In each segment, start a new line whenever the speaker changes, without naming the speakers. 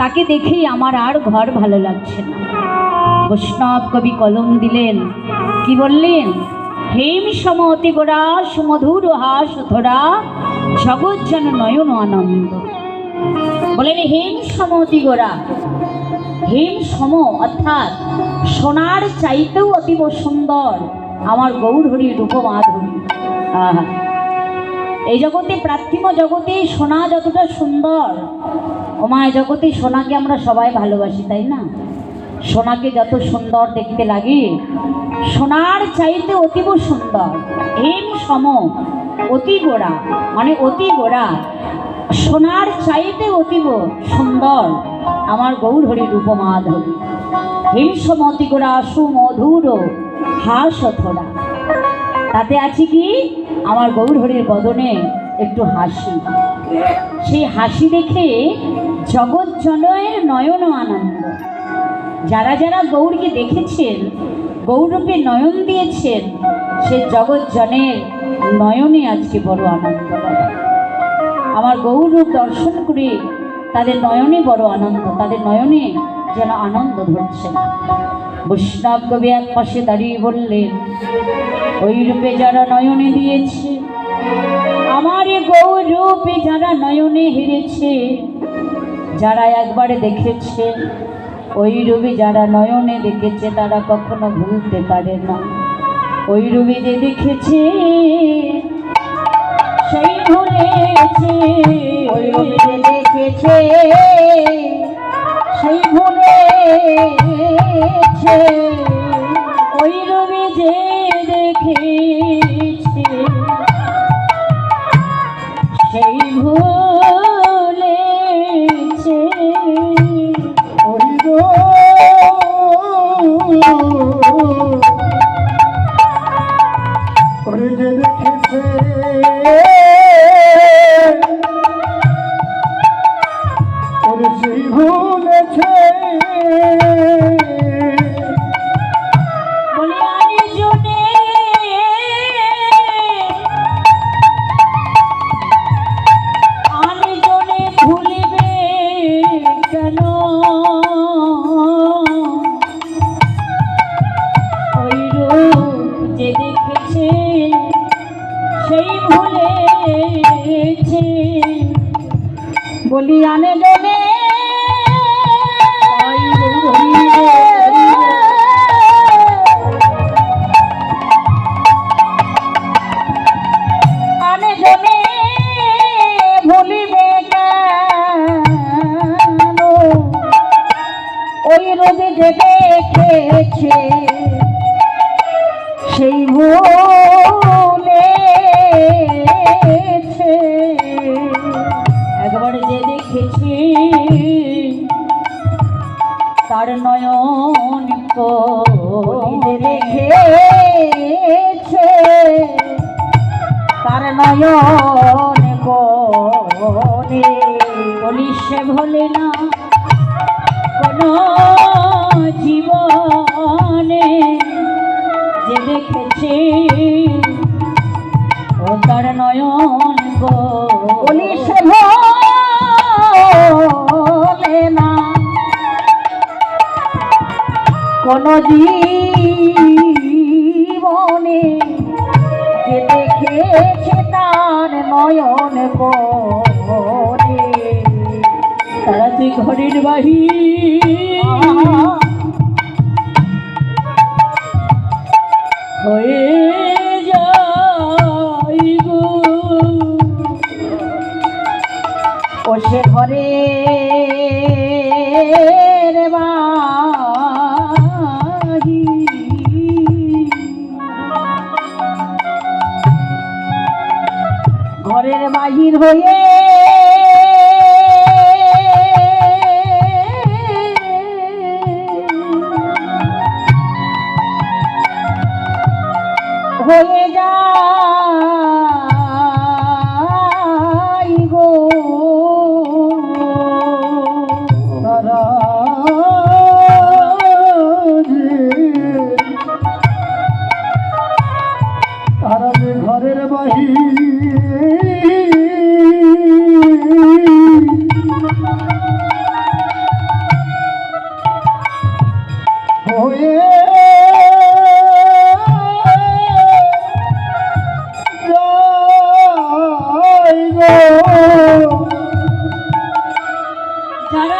তাকে দেখেই আমার আর ঘর ভালো লাগছে না। বৈষ্ণব কবি কলম দিলেন, কি বললেন? হেম সম অতি গোড়া, সুমধুর হাস ধরা, জগৎ যেন নয়ন আনন্দ। বলেন, হেম সম অতি গোড়া, হেম সম অর্থাৎ সোনার চাইতেও অতীব সুন্দর, আমার গৌরহরি রূপমাধুরী। এই জগতে প্রাথমিক জগতে সোনা যতটা সুন্দর ওমায় জগতে সোনাকে আমরা সবাই ভালোবাসি, তাই না? সোনাকে যত সুন্দর দেখতে লাগে, সোনার চাইতে অতীব সুন্দর, হেম সম, অতি গোড়া মানে অতি গোড়া। সোনার চাইতে অতীব সুন্দর আমার গৌরহরি রূপমাধবী। হিংসমতি গোড়া, সুমধুর, হাস থোড়া। তাতে আছে কি? আমার গৌরহরির বদনে একটু হাসি। সেই হাসি দেখে জগৎ জনয়ের নয়ন আনন্দ। যারা যারা গৌরকে দেখেছেন, গৌরূপে নয়ন দিয়েছেন, সে জগৎ জনের নয়নে আজকে বড় আনন্দ আমার গৌরূপ দর্শন করে তাদের নয়নে বড় আনন্দ, তাদের নয়নে যেন আনন্দ ধরছে বৈষ্ণব কবি এক পাশে দাঁড়িয়ে বললেন, ওই রূপে যারা নয়নে দিয়েছে আমার গৌরূপে যারা নয়নে হেরেছে, যারা একবারে দেখেছে ওই রূপে যারা নয়নে দেখেছে, তারা কখনো ভুলতে পারে না। ওই রূপে যে দেখেছে, সেই ভুলেছে ওই রূপে যে দেখেছে, সেই ভুলেছে ওই রূপে যে দেখেছে
দেখেছে সেই ভুলেছে
একবার যে দেখেছি তার নয়ন রেখেছে তার নয়ন বলি সে ভোলে না কোন জীবনে যে দেখেছে ও তার নয়ন সে না। কোন জীবনে যে দেখেছে তার নয়ন করে তারা যে ঘরের বাহির হয়ে যাই ঘরের বাহির হয়ে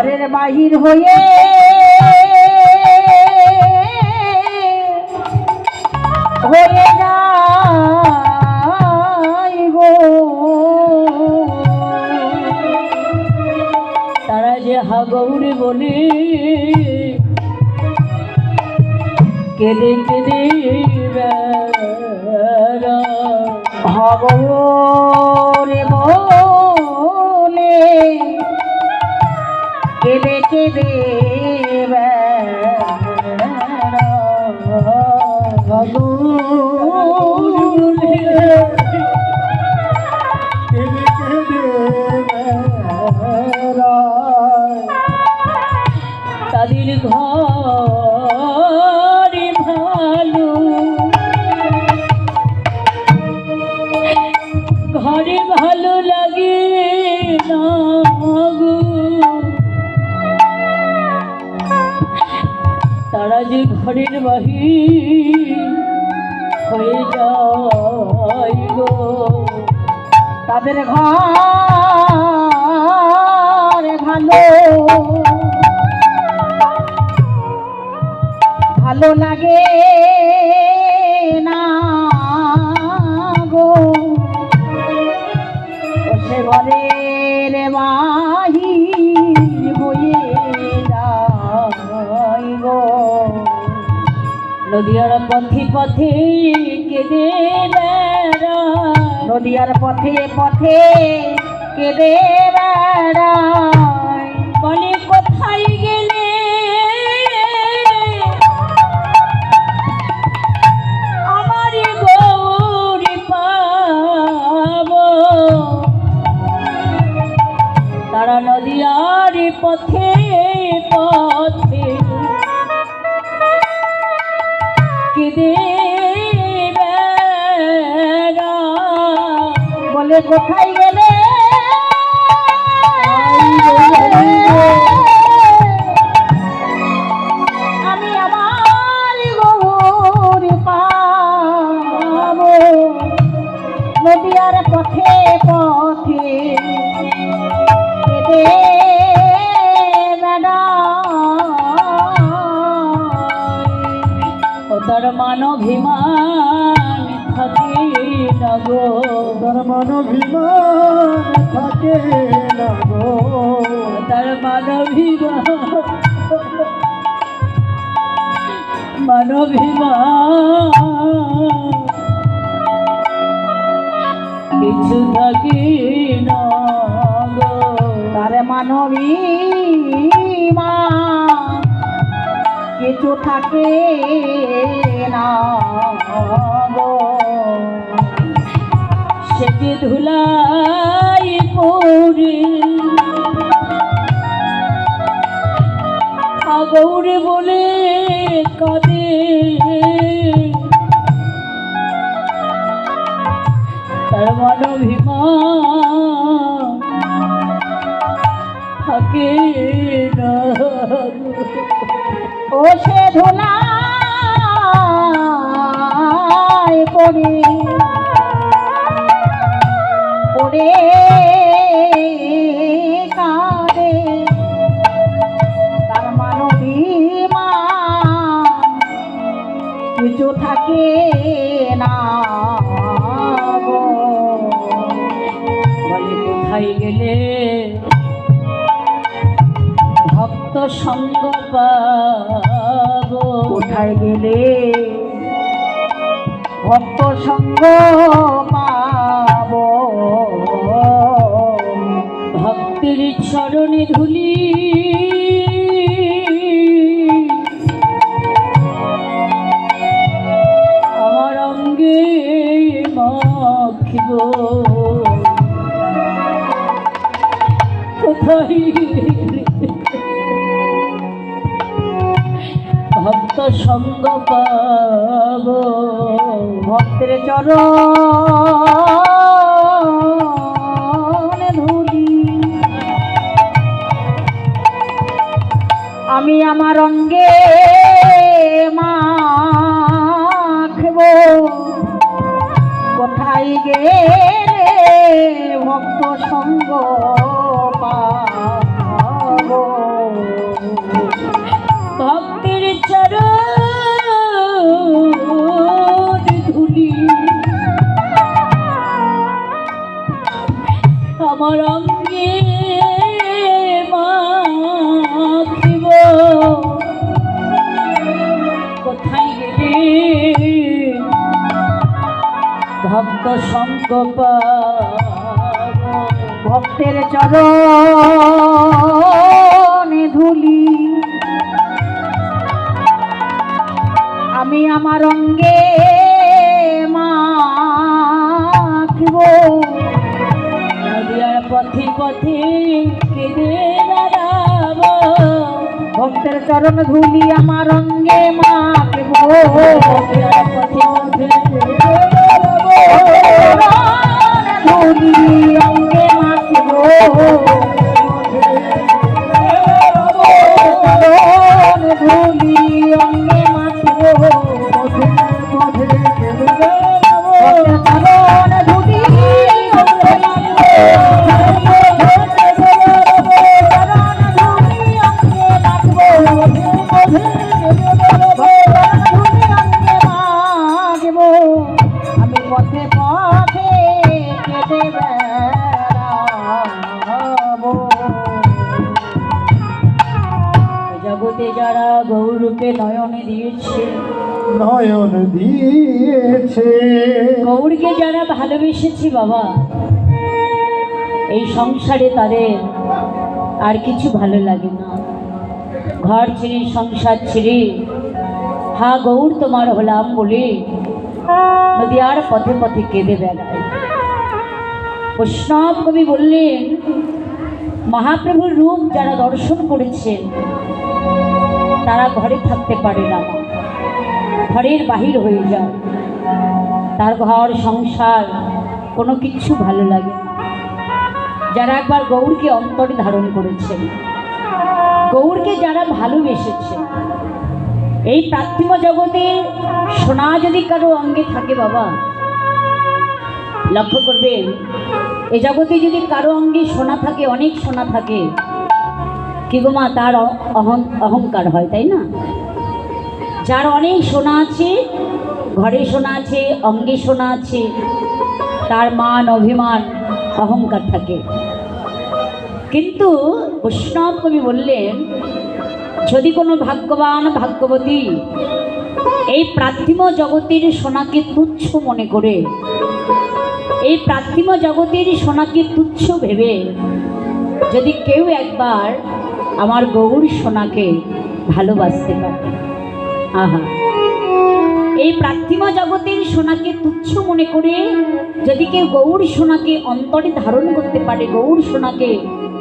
ঘরের বাহির
হয়ে
হয়ে যায়
তারা যে হাগৌরে বলে কেঁদে কেঁদে
বলে
বেড়ায়।
তাদের ঘর ভালো ঘরে ভালো লাগে তারা যে ঘরের বাহির হয়ে যায়
তাদের ঘর ভালো ভালো লাগে না গো। সে ঘরের
নদিয়ার পথে পথে কেঁদে
নদিয়ার পথে পথে কেঁদে
বলে কোথায় গেলে? আমার পথে
কোথায় গেলে? আমি আমার গৌর পাবো। নদিয়ার পথে পথে
ও গো
তার মানবিমান থাকে না গো
তার মানভিমান কিছু থাকে না গো।
তার মানবী কিছু থাকে না গো
সে যে ধুলাই পড়ে। আগৌরে বলে কাঁদে। তার না।
ও সে ধুলাই কিছু থাকে না গো।
বলে কোথায় গেলে? ভক্ত সঙ্গ পাবো।
কোথায় গেলে? ভক্ত সঙ্গ
চরণে ধুলি। আমার অঙ্গে মাখিব ভক্ত সঙ্গ পাব।
ভক্তের চরণ আমি আমার অঙ্গে মাখব। কোথায় গে ভক্ত সঙ্গ
ভক্তের চরণ আমার অঙ্গে ভক্ত সঙ্গ
ভক্তের চরণ ধুলি। আমি আমার অঙ্গে মাখিব।
পথে পথে কেঁদে
ভক্তের চরণ ধুলি আমার অঙ্গে মাখিব।
পথে পথে কেঁদে গৌরকে যারা ভালোবেসেছি বাবা, এই সংসারে তাদের আর কিছু ভালো লাগে না। ঘর ছেড়ে, সংসার ছেড়ে, হা গৌর, তোমার হলাম বলে নদিয়ার পথে পথে কেঁদে বেড়ায়। বৈষ্ণব কবি বললেন, মহাপ্রভুর রূপ যারা দর্শন করেছেন, তারা ঘরে থাকতে পারে না ঘরের বাহির হয়ে যায়। তার ঘর, সংসার, কোনো কিছু ভালো লাগে যারা একবার গৌরকে অন্তরে ধারণ করেছেন, গৌরকে যারা ভালোবেসেছে এই প্রাথমিক জগতে সোনা যদি কারও অঙ্গে থাকে বাবা, লক্ষ্য করবেন, এ জগতে যদি কারও অঙ্গে সোনা থাকে, অনেক সোনা থাকে, কি গো মা, তার অহং, অহংকার হয়, তাই না? যার অনেক সোনা আছে ঘরে শোনা আছে, অঙ্গে শোনা আছে, তার মান, অভিমান, অহংকার থাকে। কিন্তু বৈষ্ণব কবি বললেন, যদি কোনো ভাগ্যবান ভাগ্যবতী এই প্রাথমিক জগতের সোনাকে তুচ্ছ মনে করে, এই প্রাথমিক জগতের সোনাকে তুচ্ছ ভেবে যদি কেউ একবার আমার গৌর সোনাকে ভালোবাসতে পারে। আহা! এই প্রাথমিক জগতের সোনাকে তুচ্ছ মনে করে যদি কেউ গৌর সোনাকে অন্তরে ধারণ করতে পারে, গৌর সোনাকে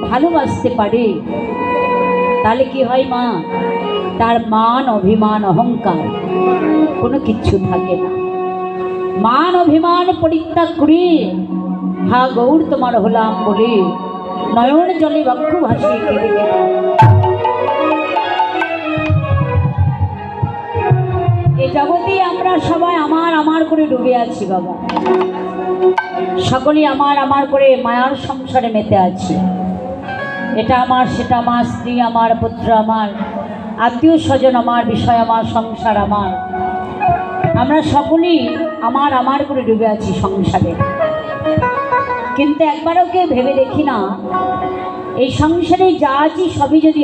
ভালোবাসতে পারে, তাহলে কি হয় মা? তার মান অভিমান অহংকার, কোনো কিচ্ছু থাকে না। মান অভিমান পরিত্যাগ করে, হা গৌর তোমার হলাম বলে নয়ন জলে বক্ষ ভাসিয়ে কেঁদে করে ডুবে আছি বাবা। সকলেই আমার আমার করে মায়ার সংসারে মেতে আছি। এটা আমার, সেটা আমার, স্ত্রী আমার, পুত্র আমার, আত্মীয় স্বজন আমার, বিষয় আমার, সংসার আমার। আমরা সকলেই আমার আমার করে ডুবে আছি সংসারে। কিন্তু একবারও কেউ ভেবে দেখি না, এই সংসারে যা আছি সবই যদি